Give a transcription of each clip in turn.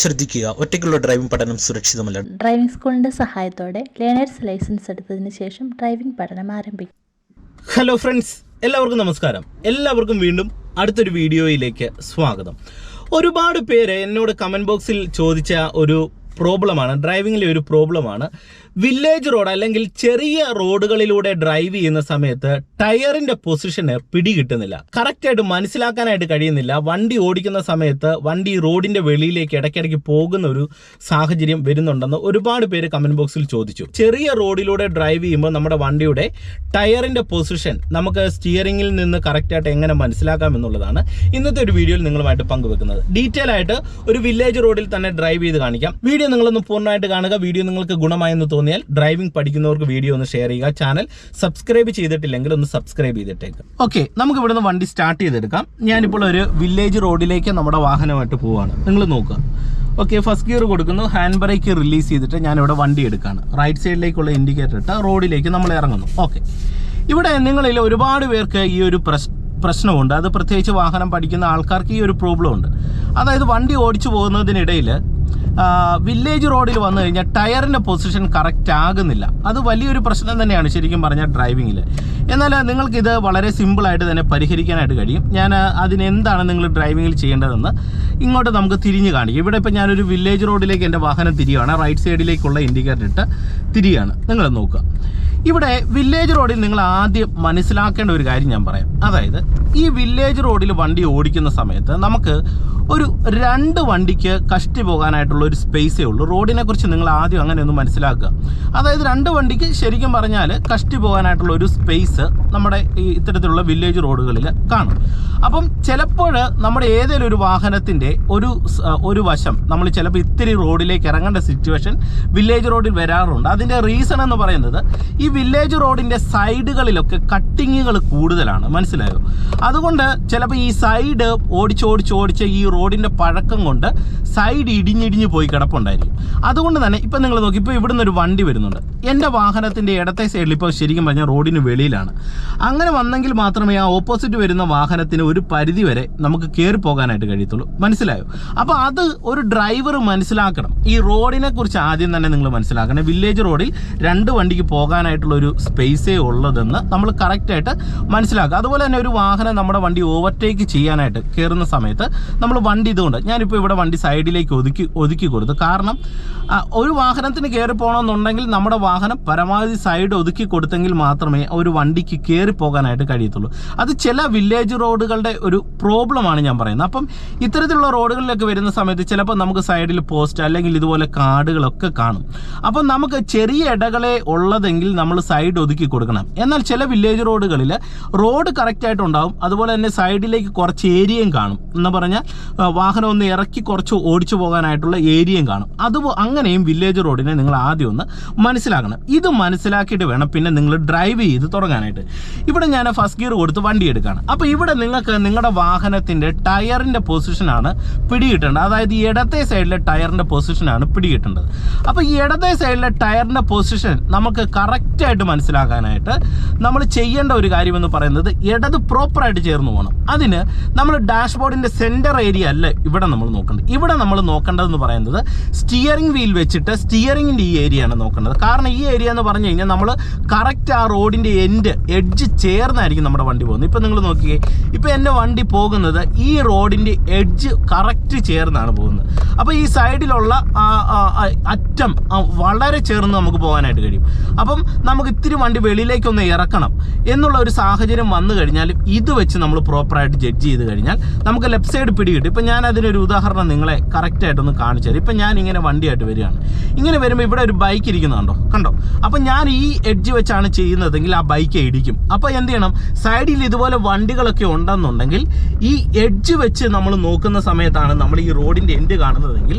ശ്രദ്ധിക്കുക. ഒറ്റയ്ക്കുള്ള ഡ്രൈവിംഗ് പഠനം സുരക്ഷിതമല്ല. ഡ്രൈവിംഗ് സ്കൂളിന്റെ സഹായത്തോടെ ലേണേഴ്സ് ലൈസൻസ് എടുത്തതിന് ശേഷം ഡ്രൈവിംഗ് പഠനം ആരംഭിക്കും. ഹലോ ഫ്രണ്ട്സ് എല്ലാവർക്കും നമസ്കാരം. എല്ലാവർക്കും വീണ്ടും അടുത്തൊരു വീഡിയോയിലേക്ക് സ്വാഗതം. ഒരുപാട് പേര് എന്നോട് കമന്റ് ബോക്സിൽ ചോദിച്ച ഒരു പ്രോബ്ലമാണ്. ഡ്രൈവിങ്ങിലെ ഒരു പ്രോബ്ലമാണ്. വില്ലേജ് റോഡ് അല്ലെങ്കിൽ ചെറിയ റോഡുകളിലൂടെ ഡ്രൈവ് ചെയ്യുന്ന സമയത്ത് ടയറിന്റെ പൊസിഷന് പിടികിട്ടുന്നില്ല. കറക്റ്റായിട്ട് മനസ്സിലാക്കാനായിട്ട് കഴിയുന്നില്ല. വണ്ടി ഓടിക്കുന്ന സമയത്ത് വണ്ടി റോഡിന്റെ വെളിയിലേക്ക് ഇടയ്ക്കിടയ്ക്ക് പോകുന്ന ഒരു സാഹചര്യം വരുന്നുണ്ടെന്ന് ഒരുപാട് പേര് കമന്റ് ബോക്സിൽ ചോദിച്ചു. ചെറിയ റോഡിലൂടെ ഡ്രൈവ് ചെയ്യുമ്പോൾ നമ്മുടെ വണ്ടിയുടെ ടയറിന്റെ പൊസിഷൻ നമുക്ക് സ്റ്റിയറിംഗിൽ നിന്ന് കറക്റ്റായിട്ട് എങ്ങനെ മനസ്സിലാക്കാം എന്നുള്ളതാണ് ഇന്നത്തെ ഒരു വീഡിയോയിൽ നിങ്ങളുമായിട്ട് പങ്കുവെക്കുന്നത്. ഡീറ്റെയിൽ ആയിട്ട് ഒരു വില്ലേജ് റോഡിൽ തന്നെ ഡ്രൈവ് ചെയ്ത് കാണിക്കാം. വീഡിയോ നിങ്ങളൊന്ന് പൂർണമായിട്ട് കാണുക. വീഡിയോ നിങ്ങൾക്ക് ഗുണമായെന്ന് തോന്നിയാൽ ഡ്രൈവിംഗ് പഠിക്കുന്നവർക്ക് വീഡിയോ ഒന്ന് ഷെയർ ചെയ്യുക. ചാനൽ സബ്സ്ക്രൈബ് ചെയ്തിട്ടില്ലെങ്കിൽ ഒന്ന് സബ്സ്ക്രൈബ് ചെയ്തിട്ടേക്ക്. ഓക്കെ നമുക്ക് ഇവിടുന്ന് വണ്ടി സ്റ്റാർട്ട് ചെയ്തെടുക്കാം. ഞാനിപ്പോൾ ഒരു വില്ലേജ് റോഡിലേക്ക് നമ്മുടെ വാഹനമായിട്ട് പോവുകയാണ് നിങ്ങൾ നോക്കുക. ഓക്കെ ഫസ്റ്റ് ഗിയർ കൊടുക്കുന്നു. ഹാൻഡ് ബ്രേക്ക് റിലീസ് ചെയ്തിട്ട് ഞാനിവിടെ വണ്ടി എടുക്കുകയാണ് റൈറ്റ് സൈഡിലേക്കുള്ള ഇൻഡിക്കേറ്റർ ഇട്ട് റോഡിലേക്ക് നമ്മൾ ഇറങ്ങുന്നു. ഓക്കെ ഇവിടെ നിങ്ങളിൽ ഒരുപാട് പേർക്ക് ഈ ഒരു പ്രശ് പ്രശ്നമുണ്ട്. അത് പ്രത്യേകിച്ച് വാഹനം പഠിക്കുന്ന ആൾക്കാർക്ക് ഈ ഒരു പ്രോബ്ലം ഉണ്ട്. അതായത് വണ്ടി ഓടിച്ചു പോകുന്നതിനിടയിൽ വില്ലേജ് റോഡിൽ വന്നു കഴിഞ്ഞാൽ ടയറിന്റെ പൊസിഷൻ കറക്റ്റ് ആകുന്നില്ല. അത് വലിയൊരു പ്രശ്നം തന്നെയാണ് ശരിക്കും പറഞ്ഞാൽ ഡ്രൈവിങ്ങിൽ എന്നാൽ നിങ്ങൾക്കിത് വളരെ സിമ്പിളായിട്ട് തന്നെ പരിഹരിക്കാനായിട്ട് കഴിയും. ഞാൻ അതിനെന്താണ് നിങ്ങൾ ഡ്രൈവിങ്ങിൽ ചെയ്യേണ്ടതെന്ന് ഇങ്ങോട്ട് നമുക്ക് തിരിഞ്ഞ് കാണിക്കും. ഇവിടെ ഇപ്പോൾ ഞാനൊരു വില്ലേജ് റോഡിലേക്ക് എന്റെ വാഹനം തിരിയുകയാണ് റൈറ്റ് സൈഡിലേക്കുള്ള ഇൻഡിക്കേറ്റർ ഇട്ട് തിരിയാണ് നിങ്ങൾ നോക്കുക. ഇവിടെ വില്ലേജ് റോഡിൽ നിങ്ങൾ ആദ്യം മനസ്സിലാക്കേണ്ട ഒരു കാര്യം ഞാൻ പറയാം. അതായത് ഈ വില്ലേജ് റോഡിൽ വണ്ടി ഓടിക്കുന്ന സമയത്ത് നമുക്ക് ഒരു രണ്ട് വണ്ടിക്ക് കഷ്ടി പോകാനായിട്ടുള്ള ഒരു സ്പേസേ ഉള്ളൂ. റോഡിനെ കുറിച്ച് നിങ്ങൾ ആദ്യം അങ്ങനെ ഒന്ന് മനസ്സിലാക്കുക. അതായത് രണ്ട് വണ്ടിക്ക് ശരിക്കും പറഞ്ഞാൽ കഷ്ടി പോകാനായിട്ടുള്ള ഒരു സ്പേസ് നമ്മുടെ ഈ ഇത്തരത്തിലുള്ള വില്ലേജ് റോഡുകളിൽ കാണും. അപ്പം ചിലപ്പോൾ നമ്മുടെ ഏതെങ്കിലും ഒരു വാഹനത്തിന്റെ ഒരു ഒരു വശം നമ്മൾ ചിലപ്പോൾ ഇത്തിരി റോഡിലേക്ക് ഇറങ്ങേണ്ട സിറ്റുവേഷൻ വില്ലേജ് റോഡിൽ വരാറുണ്ട്. അതിന്റെ റീസൺ എന്ന് പറയുന്നത് ഈ വില്ലേജ് റോഡിന്റെ സൈഡുകളിലൊക്കെ കട്ടിങ്ങുകൾ കൂടുതലാണ്. മനസ്സിലായോ? അതുകൊണ്ട് ചിലപ്പോൾ ഈ സൈഡ് ഓടിച്ച് ഓടിച്ച് ഓടിച്ച് ഈ റോഡിന്റെ പഴക്കം കൊണ്ട് സൈഡ് ഇടിഞ്ഞിടിഞ്ഞ് പോയി കിടപ്പുണ്ടായിരിക്കും. അതുകൊണ്ട് തന്നെ ഇപ്പം നിങ്ങൾ നോക്കി ഇപ്പോൾ ഇവിടുന്ന് ഒരു വണ്ടി വരുന്നുണ്ട്. എന്റെ വാഹനത്തിന്റെ ഇടത്തെ സൈഡിൽ ഇപ്പോൾ ശരിക്കും പറഞ്ഞാൽ റോഡിന് വെളിയിലാണ്. അങ്ങനെ വന്നെങ്കിൽ മാത്രമേ ആ ഓപ്പോസിറ്റ് വരുന്ന വാഹനത്തിന് ഒരു പരിധി വരെ നമുക്ക് കയറി പോകാനായിട്ട് കഴിയത്തുള്ളൂ. മനസ്സിലായോ? അപ്പോൾ അത് ഒരു ഡ്രൈവർ മനസ്സിലാക്കണം. ഈ റോഡിനെ കുറിച്ച് ആദ്യം തന്നെ നിങ്ങൾ മനസ്സിലാക്കണം. വില്ലേജ് റോഡിൽ രണ്ട് വണ്ടിക്ക് പോകാനായിട്ടുള്ള ഒരു സ്പേസേ ഉള്ളതെന്ന് നമ്മൾ കറക്റ്റായിട്ട് മനസ്സിലാക്കുക. അതുപോലെ തന്നെ ഒരു വാഹനം നമ്മുടെ വണ്ടി ഓവർടേക്ക് ചെയ്യാനായിട്ട് കയറുന്ന സമയത്ത് നമ്മൾ വണ്ടി ഇതുകൊണ്ട് ഞാനിപ്പോൾ ഇവിടെ വണ്ടി സൈഡിലേക്ക് ഒതുക്കി ഒതുക്കി കൊടുത്തു. കാരണം ഒരു വാഹനത്തിന് കയറി പോകണമെന്നുണ്ടെങ്കിൽ നമ്മുടെ വാഹനം പരമാവധി സൈഡ് ഒതുക്കി കൊടുത്തെങ്കിൽ മാത്രമേ ഒരു വണ്ടിക്ക് കയറി പോകാനായിട്ട് കഴിയത്തുള്ളൂ. അത് ചില വില്ലേജ് റോഡുകളുടെ ഒരു പ്രോബ്ലമാണ് ഞാൻ പറയുന്നത്. അപ്പം ഇത്തരത്തിലുള്ള റോഡുകളിലൊക്കെ വരുന്ന സമയത്ത് ചിലപ്പോൾ നമുക്ക് സൈഡിൽ പോസ്റ്റ് അല്ലെങ്കിൽ ഇതുപോലെ കാടുകളൊക്കെ കാണും. അപ്പം നമുക്ക് ചെറിയ ഇടകളെ ഉള്ളതെങ്കിൽ നമ്മൾ സൈഡ് ഒതുക്കി കൊടുക്കണം. എന്നാൽ ചില വില്ലേജ് റോഡുകളിൽ റോഡ് കറക്റ്റായിട്ടുണ്ടാകും അതുപോലെ തന്നെ സൈഡിലേക്ക് കുറച്ച് ഏരിയയും കാണും. എന്ന് പറഞ്ഞാൽ വാഹനം ഒന്ന് ഇറക്കി കുറച്ച് ഓടിച്ചു പോകാനായിട്ടുള്ള ഏരിയയും കാണും. അത് അങ്ങനെയും വില്ലേജ് റോഡിനെ നിങ്ങൾ ആദ്യം ഒന്ന് മനസ്സിലാക്കണം. ഇത് മനസ്സിലാക്കിയിട്ട് വേണം പിന്നെ നിങ്ങൾ ഡ്രൈവ് ചെയ്ത് തുടങ്ങാനായിട്ട്. ഇവിടെ ഞാൻ ഫസ്റ്റ് ഗിയർ കൊടുത്ത് വണ്ടി എടുക്കുകയാണ് അപ്പോൾ ഇവിടെ നിങ്ങൾക്ക് നിങ്ങളുടെ വാഹനത്തിന്റെ ടയറിന്റെ പൊസിഷനാണ് പിടികിട്ടേണ്ടത്. അതായത് ഇടത്തെ സൈഡിലെ ടയറിന്റെ പൊസിഷനാണ് പിടികിട്ടേണ്ടത്. അപ്പോൾ ഈ ഇടത്തെ സൈഡിലെ ടയറിന്റെ പൊസിഷൻ നമുക്ക് കറക്റ്റായിട്ട് മനസ്സിലാക്കാനായിട്ട് നമ്മൾ ചെയ്യേണ്ട ഒരു കാര്യമെന്ന് പറയുന്നത് ഇടത് പ്രോപ്പറായിട്ട് ചേർന്ന് പോകണം. അതിന് നമ്മൾ ഡാഷ്ബോർഡിന്റെ സെന്റർ ഏരിയ അല്ല ഇവിടെ നമ്മൾ നോക്കേണ്ടത്. ഇവിടെ നമ്മൾ നോക്കേണ്ടതെന്ന് പറയുന്നത്. സ്റ്റിയറിംഗ് വീൽ വെച്ചിട്ട് സ്റ്റിയറിങ്ങിന്റെ ഈ ഏരിയയാണ് നോക്കേണ്ടത്. കാരണം ഈ ഏരിയ എന്ന് പറഞ്ഞു കഴിഞ്ഞാൽ നമ്മൾ കറക്റ്റ് ആ റോഡിന്റെ എൻഡ് എഡ്ജ് ചേർന്നായിരിക്കും നമ്മുടെ വണ്ടി പോകുന്നത്. ഇപ്പം നിങ്ങൾ നോക്കിയേ ഇപ്പം എന്റെ വണ്ടി പോകുന്നത് ഈ റോഡിന്റെ എഡ്ജ് കറക്റ്റ് ചേർന്നാണ് പോകുന്നത്. അപ്പോൾ ഈ സൈഡിലുള്ള അറ്റം വളരെ ചേർന്ന് നമുക്ക് പോകാനായിട്ട് കഴിയും. അപ്പം നമുക്ക് ഇത്തിരി വണ്ടി വെളിയിലേക്കൊന്ന് ഇറക്കണം എന്നുള്ള ഒരു സാഹചര്യം വന്നു കഴിഞ്ഞാൽ ഇത് വെച്ച് നമ്മൾ പ്രോപ്പറായിട്ട് ജഡ്ജ് ചെയ്ത് കഴിഞ്ഞാൽ നമുക്ക് ലെഫ്റ്റ് സൈഡ് പിടികിട്ടും. ഇപ്പം ഞാൻ അതിനൊരു ഉദാഹരണം നിങ്ങളെ കറക്റ്റായിട്ടൊന്ന് കാണിച്ചു തരും. ഇപ്പം ഞാൻ ഇങ്ങനെ വണ്ടിയായിട്ട് വരികയാണ്. ഇങ്ങനെ വരുമ്പോൾ ഇവിടെ ഒരു ബൈക്ക് ഇരിക്കുന്നുണ്ടോ? കണ്ടോ? അപ്പം ഞാൻ ഈ എഡ്ജ് വെച്ചാണ് ചെയ്യുന്നതെങ്കിൽ ആ ബൈക്ക് ഇടിക്കും. അപ്പോൾ എന്ത് ചെയ്യണം? സൈഡിൽ ഇതുപോലെ വണ്ടികളൊക്കെ ഉണ്ടെന്നുണ്ടെങ്കിൽ ഈ എഡ്ജ് വെച്ച് നമ്മൾ നോക്കുന്ന സമയത്താണ് നമ്മൾ ഈ റോഡിന്റെ എൻഡ് കാണുന്നതെങ്കിൽ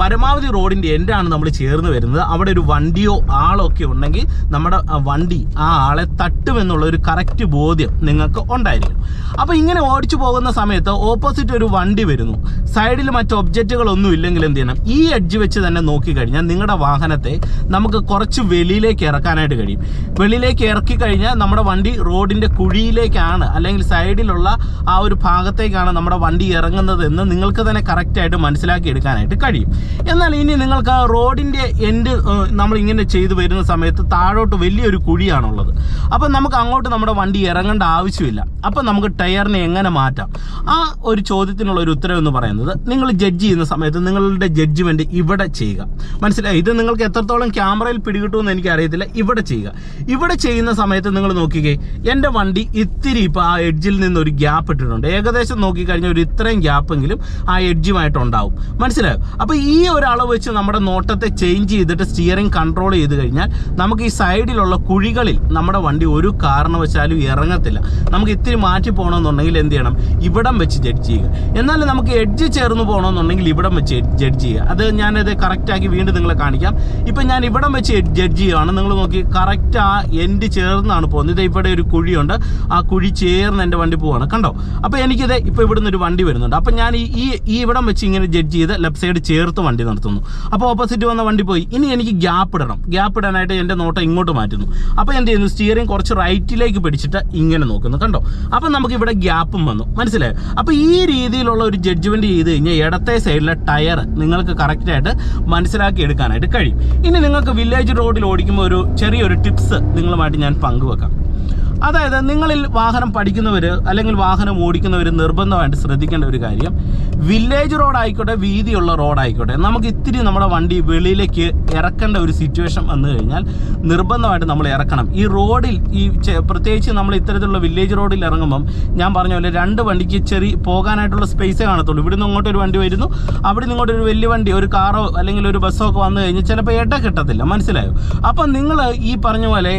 പരമാവധി റോഡിന്റെ എൻഡാണ് നമ്മൾ ചേർന്ന് വരുന്നത്. അവിടെ ഒരു വണ്ടിയോ ആളോ ഒക്കെ ഉണ്ടെങ്കിൽ നമ്മുടെ വണ്ടി ആ ആളെ തട്ടുമെന്നുള്ള ഒരു കറക്റ്റ് ബോധ്യം നിങ്ങൾക്ക് ഉണ്ടായിരിക്കും. അപ്പോൾ ഇങ്ങനെ ഓടിച്ചു പോകുന്ന സമയത്ത് ഓപ്പോസിറ്റ് ഒരു വണ്ടി വരുന്നു. സൈഡിൽ മറ്റ് ഒബ്ജക്റ്റുകളൊന്നും ഇല്ലെങ്കിൽ എന്ത് ചെയ്യണം? ഈ എഡ്ജ് വെച്ച് തന്നെ നോക്കിക്കഴിഞ്ഞാൽ നിങ്ങളുടെ വാഹനത്തെ നമുക്ക് കുറച്ച് വെളിയിലേക്ക് ഇറക്കാനായിട്ട് കഴിയും. വെളിയിലേക്ക് ഇറക്കി കഴിഞ്ഞാൽ നമ്മുടെ വണ്ടി റോഡിന്റെ കുഴിയിലേക്കാണ് അല്ലെങ്കിൽ സൈഡിലുള്ള ആ ഒരു ഭാഗത്തേക്കാണ് നമ്മുടെ വണ്ടി ഇറങ്ങുന്നത് എന്ന് നിങ്ങൾക്ക് തന്നെ കറക്റ്റായിട്ട് മനസ്സിലാക്കി എടുക്കാനായിട്ട് കഴിയും. എന്നാൽ ഇനി നിങ്ങൾക്ക് ആ റോഡിന്റെ എൻഡ് നമ്മൾ ഇങ്ങനെ ചെയ്തു വരുന്ന സമയത്ത് താഴോട്ട് വലിയൊരു കുഴിയാണുള്ളത്. അപ്പം നമുക്ക് അങ്ങോട്ട് നമ്മുടെ വണ്ടി ഇറങ്ങേണ്ട ആവശ്യമില്ല. അപ്പം നമുക്ക് ടയറിനെ എങ്ങനെ മാറ്റാം? ആ ഒരു ചോദ്യത്തിനുള്ള ഒരു ഉത്തരം എന്ന് പറയുന്നത് നിങ്ങൾ ജഡ്ജ് ചെയ്യുന്ന സമയത്ത് നിങ്ങളുടെ ജഡ്ജ്മെന്റ് ഇവിടെ ചെയ്യുക. മനസ്സിലായി? ഇത് നിങ്ങൾക്ക് എത്രത്തോളം ക്യാമറയിൽ പിടികിട്ടുമെന്ന് എനിക്ക് അറിയത്തില്ല ഇവിടെ ചെയ്യുക. ഇവിടെ ചെയ്യുന്ന സമയത്ത് നിങ്ങൾ നോക്കിക്കേ എന്റെ വണ്ടി ഇത്തിരി ഇപ്പോൾ ആ എഡ്ജിൽ നിന്ന് ഒരു ഗ്യാപ്പ് ഇട്ടിട്ടുണ്ട്. ഏകദേശം നോക്കിക്കഴിഞ്ഞാൽ ഒരു ഇത്രയും ഗ്യാപ്പെങ്കിലും ആ എഡ്ജുമായിട്ടുണ്ടാവും മനസ്സിലായോ? അപ്പോൾ ഈ ഒരു അളവ് വെച്ച് നമ്മുടെ നോട്ടത്തെ ചേഞ്ച് ചെയ്തിട്ട് സ്റ്റിയറിംഗ് കൺട്രോൾ ചെയ്ത് കഴിഞ്ഞാൽ നമുക്ക് ഈ സൈഡിലുള്ള കുഴികളിൽ നമ്മുടെ വണ്ടി ഒരു കാരണവശാലും ഇറങ്ങത്തില്ല. നമുക്ക് ഇത്തിരി മാറ്റി പോകണമെന്നുണ്ടെങ്കിൽ എന്ത് ചെയ്യണം? ഇവിടം വെച്ച് ജഡ്ജ് ചെയ്യുക. എന്നാൽ നമുക്ക് എഡ്ജ് ചേർന്ന് പോകണമെന്നുണ്ടെങ്കിൽ ഇവിടം വെച്ച് ജഡ്ജ് ചെയ്യുക. അത് ഞാനത് കറക്റ്റാക്കി വീണ്ടും നിങ്ങളെ കാണിക്കാം. ഇപ്പം ഞാൻ ഇവിടം വെച്ച് ജഡ്ജ് ചെയ്യുകയാണ്. നിങ്ങൾ നോക്കി കറക്റ്റ് ആ എൻഡ് ചേർന്നാണ് പോകുന്നത്. ഇവിടെ ഒരു കുഴിയുണ്ട്. ആ കുഴി ചേർന്ന് എന്റെ വണ്ടി പോവാണ്. കണ്ടോ? അപ്പോൾ എനിക്കിത് ഇപ്പോൾ ഇവിടുന്ന് ഒരു വണ്ടി വരുന്നുണ്ട്. അപ്പം ഞാൻ ഈ ഈ ഈ ഇവിടം വെച്ച് ഇങ്ങനെ ജഡ്ജ് ചെയ്ത് ലെഫ്റ്റ് സൈഡ് ചേർത്ത് വണ്ടി നിർത്തുന്നു അപ്പോൾ ഓപ്പോസിറ്റ് വന്ന വണ്ടി പോയി. ഇനി എനിക്ക് ഗ്യാപ്പ് ഇടണം. ഗ്യാപ്പ് ഇടാനായിട്ട് എന്റെ നോട്ടം ഇങ്ങോട്ട് മാറ്റുന്നു. അപ്പോൾ എന്ത് ചെയ്യുന്നു? സ്റ്റിയറിംഗ് കുറച്ച് റൈറ്റിലേക്ക് പിടിച്ചിട്ട് ഇങ്ങനെ നോക്കുന്നു. കണ്ടോ? അപ്പോൾ നമുക്ക് ഇവിടെ ഗ്യാപ്പും വന്നു. മനസ്സിലായോ? അപ്പോൾ ഈ രീതിയിലുള്ള ഒരു ജഡ്ജ്മെന്റ് ചെയ്ത് കഴിഞ്ഞാൽ ഇടത്തെ സൈഡിലെ ടയർ നിങ്ങൾക്ക് കറക്റ്റായിട്ട് മനസ്സിലാക്കി എടുക്കാനായിട്ട് കഴിയും. ഇനി നിങ്ങൾക്ക് വില്ലേജ് റോഡിൽ ഓടിക്കുമ്പോൾ ഒരു ചെറിയൊരു ടിപ്സ് നിങ്ങളുമായിട്ട് ഞാൻ പങ്കുവെക്കാം. അതായത് നിങ്ങളിൽ വാഹനം പഠിക്കുന്നവർ അല്ലെങ്കിൽ വാഹനം ഓടിക്കുന്നവർ നിർബന്ധമായിട്ട് ശ്രദ്ധിക്കേണ്ട ഒരു കാര്യം. വില്ലേജ് റോഡ് ആയിക്കോട്ടെ വീതിയുള്ള റോഡ് ആയിക്കോട്ടെ നമുക്ക് ഇത്തിരി നമ്മുടെ വണ്ടി വെളിയിലേക്ക് ഇറക്കേണ്ട ഒരു സിറ്റുവേഷൻ വന്നു കഴിഞ്ഞാൽ നിർബന്ധമായിട്ട് നമ്മൾ ഇറക്കണം. ഈ റോഡിൽ ഈ പ്രത്യേകിച്ച് നമ്മൾ ഇത്തരത്തിലുള്ള വില്ലേജ് റോഡിൽ ഇറങ്ങുമ്പം ഞാൻ പറഞ്ഞ പോലെ രണ്ട് വണ്ടിക്ക് ചെറിയ പോകാനായിട്ടുള്ള സ്പേസേ കാണത്തുള്ളൂ. ഇവിടുന്ന് ഇങ്ങോട്ട് ഒരു വണ്ടി വരുന്നു അവിടെ നിന്ന് ഇങ്ങോട്ട് ഒരു വലിയ വണ്ടി ഒരു കാറോ അല്ലെങ്കിൽ ഒരു ബസ്സോ ഒക്കെ വന്നു കഴിഞ്ഞാൽ ചിലപ്പോൾ ഇട കിട്ടത്തില്ല. മനസ്സിലായോ? അപ്പം നിങ്ങൾ ഈ പറഞ്ഞ പോലെ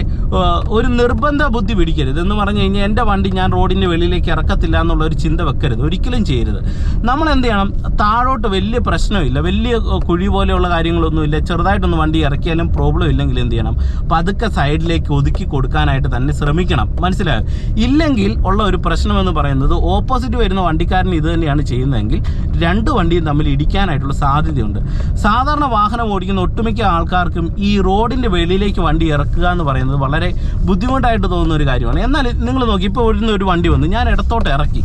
ഒരു നിർബന്ധ ബുദ്ധി പിടിക്കരുത് എന്ന് പറഞ്ഞു കഴിഞ്ഞാൽ എന്റെ വണ്ടി ഞാൻ റോഡിന്റെ വെളിയിലേക്ക് ഇറക്കത്തില്ല എന്നുള്ള ഒരു ചിന്ത വെക്കരുത്. ഒരിക്കലും ചെയ്യരുത്. നമ്മൾ എന്ത് ചെയ്യണം? താഴോട്ട് വലിയ പ്രശ്നമില്ല. വലിയ കുഴി പോലെയുള്ള കാര്യങ്ങളൊന്നുമില്ല. ചെറുതായിട്ടൊന്ന് വണ്ടി ഇറക്കിയാലും പ്രോബ്ലം ഇല്ലെങ്കിൽ എന്ത് ചെയ്യണം? പതുക്കെ സൈഡിലേക്ക് ഒതുക്കി കൊടുക്കാനായിട്ട് തന്നെ ശ്രമിക്കണം. മനസ്സിലായോ? ഇല്ലെങ്കിൽ ഉള്ള ഒരു പ്രശ്നമെന്ന് പറയുന്നത് ഓപ്പോസിറ്റ് വരുന്ന വണ്ടിക്കാരൻ ഇത് തന്നെയാണ് ചെയ്യുന്നതെങ്കിൽ രണ്ട് വണ്ടിയും തമ്മിൽ ഇടിക്കാനായിട്ടുള്ള സാധ്യതയുണ്ട്. സാധാരണ വാഹനം ഓടിക്കുന്ന ഒട്ടുമിക്ക ആൾക്കാർക്കും ഈ റോഡിന്റെ വെളിയിലേക്ക് വണ്ടി ഇറക്കുക എന്ന് പറയുന്നത് വളരെ ബുദ്ധിമുട്ടായിട്ട് തോന്നുന്ന ഒരു കാര്യമാണ്. എന്നാൽ നിങ്ങൾ നോക്കി ഇപ്പോൾ ഒരു വണ്ടി വന്നു. ഞാൻ ഇടത്തോട്ട് ഇറക്കി.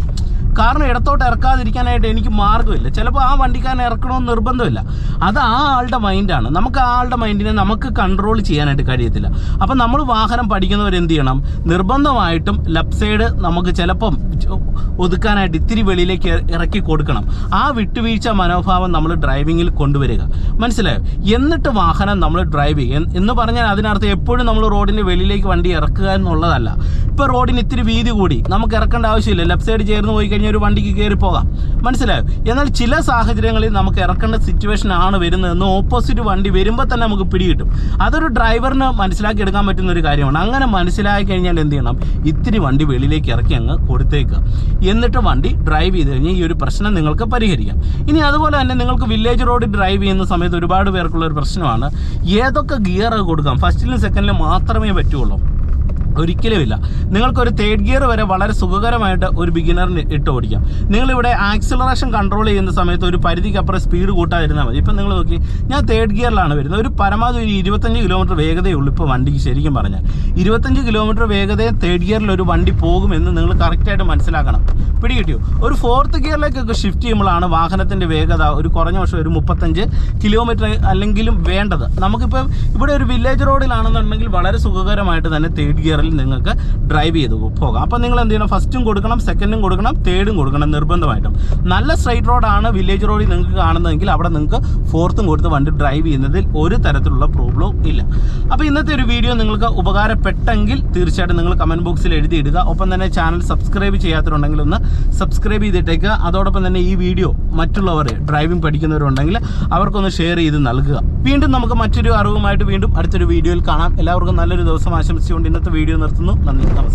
കാരണം ഇടത്തോട്ട് ഇറക്കാതിരിക്കാനായിട്ട് എനിക്ക് മാർഗമില്ല. ചിലപ്പോൾ ആ വണ്ടിക്കാരനെ ഇറക്കണമെന്ന് നിർബന്ധമില്ല. അത് ആ ആളുടെ മൈൻഡാണ് നമുക്ക് ആ ആളുടെ മൈൻഡിനെ നമുക്ക് കൺട്രോൾ ചെയ്യാനായിട്ട് കഴിയത്തില്ല. അപ്പം നമ്മൾ വാഹനം പഠിക്കുന്നവർ എന്ത് ചെയ്യണം? നിർബന്ധമായിട്ടും ലെഫ്റ്റ് സൈഡ് നമുക്ക് ചിലപ്പം ഒതുക്കാനായിട്ട് ഇത്തിരി വെളിയിലേക്ക് ഇറക്കി കൊടുക്കണം. ആ വിട്ടുവീഴ്ച മനോഭാവം നമ്മൾ ഡ്രൈവിങ്ങിൽ കൊണ്ടുവരിക. മനസ്സിലായോ? എന്നിട്ട് വാഹനം നമ്മൾ ഡ്രൈവ് ചെയ്യുക എന്ന് പറഞ്ഞാൽ അതിനർത്ഥം എപ്പോഴും നമ്മൾ റോഡിന്റെ വെളിയിലേക്ക് വണ്ടി ഇറക്കുക എന്നുള്ളതല്ല. ഇപ്പോൾ റോഡിന് ഇത്തിരി വീതി കൂടി. നമുക്ക് ഇറക്കേണ്ട ആവശ്യമില്ല. ലെഫ്റ്റ് സൈഡ് ചേർന്ന് പോയി കഴിഞ്ഞാൽ ഒരു വണ്ടിക്ക് കയറി പോകാം. മനസ്സിലായോ? എന്നാൽ ചില സാഹചര്യങ്ങളിൽ നമുക്ക് ഇറക്കേണ്ട സിറ്റുവേഷൻ ആണ് വരുന്നതെന്ന് ഓപ്പോസിറ്റ് വണ്ടി വരുമ്പോൾ തന്നെ നമുക്ക് പിടികിട്ടും. അതൊരു ഡ്രൈവറിന് മനസ്സിലാക്കി എടുക്കാൻ പറ്റുന്ന ഒരു കാര്യമാണ്. അങ്ങനെ മനസ്സിലാക്കി കഴിഞ്ഞാൽ എന്ത് ചെയ്യണം? ഇത്തിരി വണ്ടി വെളിയിലേക്ക് ഇറക്കി അങ്ങ് കൊടുത്തേക്കുക. എന്നിട്ട് വണ്ടി ഡ്രൈവ് ചെയ്ത് കഴിഞ്ഞാൽ ഈ ഒരു പ്രശ്നം നിങ്ങൾക്ക് പരിഹരിക്കാം. ഇനി അതുപോലെ തന്നെ നിങ്ങൾക്ക് വില്ലേജ് റോഡ് ഡ്രൈവ് ചെയ്യുന്ന സമയത്ത് ഒരുപാട് പേർക്കുള്ള ഒരു പ്രശ്നമാണ്. ഏതൊക്കെ ഗിയർ കൊടുക്കാം? ഫസ്റ്റിലും സെക്കൻഡിലും മാത്രമേ പറ്റുള്ളൂ. ഒരിക്കലുമില്ല. നിങ്ങൾക്കൊരു തേർഡ് ഗിയർ വരെ വളരെ സുഖകരമായിട്ട് ഒരു ബിഗിനറിന് ഇട്ട് ഓടിക്കാം. നിങ്ങളിവിടെ ആക്സിലറേഷൻ കൺട്രോൾ ചെയ്യുന്ന സമയത്ത് ഒരു പരിധിക്കപ്പുറം സ്പീഡ് കൂട്ടാതിരുന്നാൽ മതി. ഇപ്പം നിങ്ങൾ നോക്കി ഞാൻ തേർഡ് ഗിയറിലാണ് വരുന്നത്. ഒരു പരമാവധി ഒരു ഇരുപത്തഞ്ച് കിലോമീറ്റർ വേഗതയേ ഉള്ളൂ ഇപ്പോൾ വണ്ടിക്ക് ശരിക്കും പറഞ്ഞാൽ. ഇരുപത്തഞ്ച് കിലോമീറ്റർ വേഗതയെ തേർഡ് ഗിയറിൽ ഒരു വണ്ടി പോകുമെന്ന് നിങ്ങൾ കറക്റ്റായിട്ട് മനസ്സിലാക്കണം. പിടികിട്ടിയോ? ഒരു ഫോർത്ത് ഗിയറിലേക്കൊക്കെ ഷിഫ്റ്റ് ചെയ്യുമ്പോഴാണ് വാഹനത്തിന്റെ വേഗത ഒരു കുറഞ്ഞ വർഷം ഒരു മുപ്പത്തഞ്ച് കിലോമീറ്റർ അല്ലെങ്കിലും വേണ്ടത്. നമുക്കിപ്പം ഇവിടെ ഒരു വില്ലേജ് റോഡിലാണെന്നുണ്ടെങ്കിൽ വളരെ സുഖകരമായിട്ട് തന്നെ തേർഡ് ഗിയറിൽ നിങ്ങൾക്ക് ഡ്രൈവ് ചെയ്ത് പോകാം. അപ്പോൾ നിങ്ങൾ എന്ത് ചെയ്യണം? ഫസ്റ്റും കൊടുക്കണം സെക്കൻഡും കൊടുക്കണം തേർഡും കൊടുക്കണം നിർബന്ധമായിട്ടും. നല്ല സ്ട്രൈറ്റ് റോഡാണ് വില്ലേജ് റോഡിൽ നിങ്ങൾക്ക് കാണുന്നതെങ്കിൽ അവിടെ നിങ്ങൾക്ക് ഫോർത്തും കൊടുത്ത് വണ്ടി ഡ്രൈവ് ചെയ്യുന്നതിൽ ഒരു തരത്തിലുള്ള പ്രോബ്ലവും ഇല്ല. അപ്പോൾ ഇന്നത്തെ ഒരു വീഡിയോ നിങ്ങൾക്ക് ഉപകാരപ്പെട്ടെങ്കിൽ തീർച്ചയായിട്ടും നിങ്ങൾ കമന്റ് ബോക്സിൽ എഴുതിയിടുക. ഒപ്പം തന്നെ ചാനൽ സബ്സ്ക്രൈബ് ചെയ്യാത്തവരുണ്ടെങ്കിൽ ഒന്ന് സബ്സ്ക്രൈബ് ചെയ്തിട്ടേക്കുക അതോടൊപ്പം തന്നെ ഈ വീഡിയോ മറ്റുള്ളവർ ഡ്രൈവിംഗ് പഠിക്കുന്നവരുണ്ടെങ്കിൽ അവർക്കൊന്ന് ഷെയർ ചെയ്ത് നൽകുക. വീണ്ടും നമുക്ക് മറ്റൊരു അറിവുമായിട്ട് വീണ്ടും അടുത്തൊരു വീഡിയോയിൽ കാണാം. എല്ലാവർക്കും നല്ലൊരു ദിവസം ആശംസിച്ചുകൊണ്ട് ഇന്നത്തെ വീഡിയോ നിർത്തുന്നു. നന്ദി. നമസ്കാരം.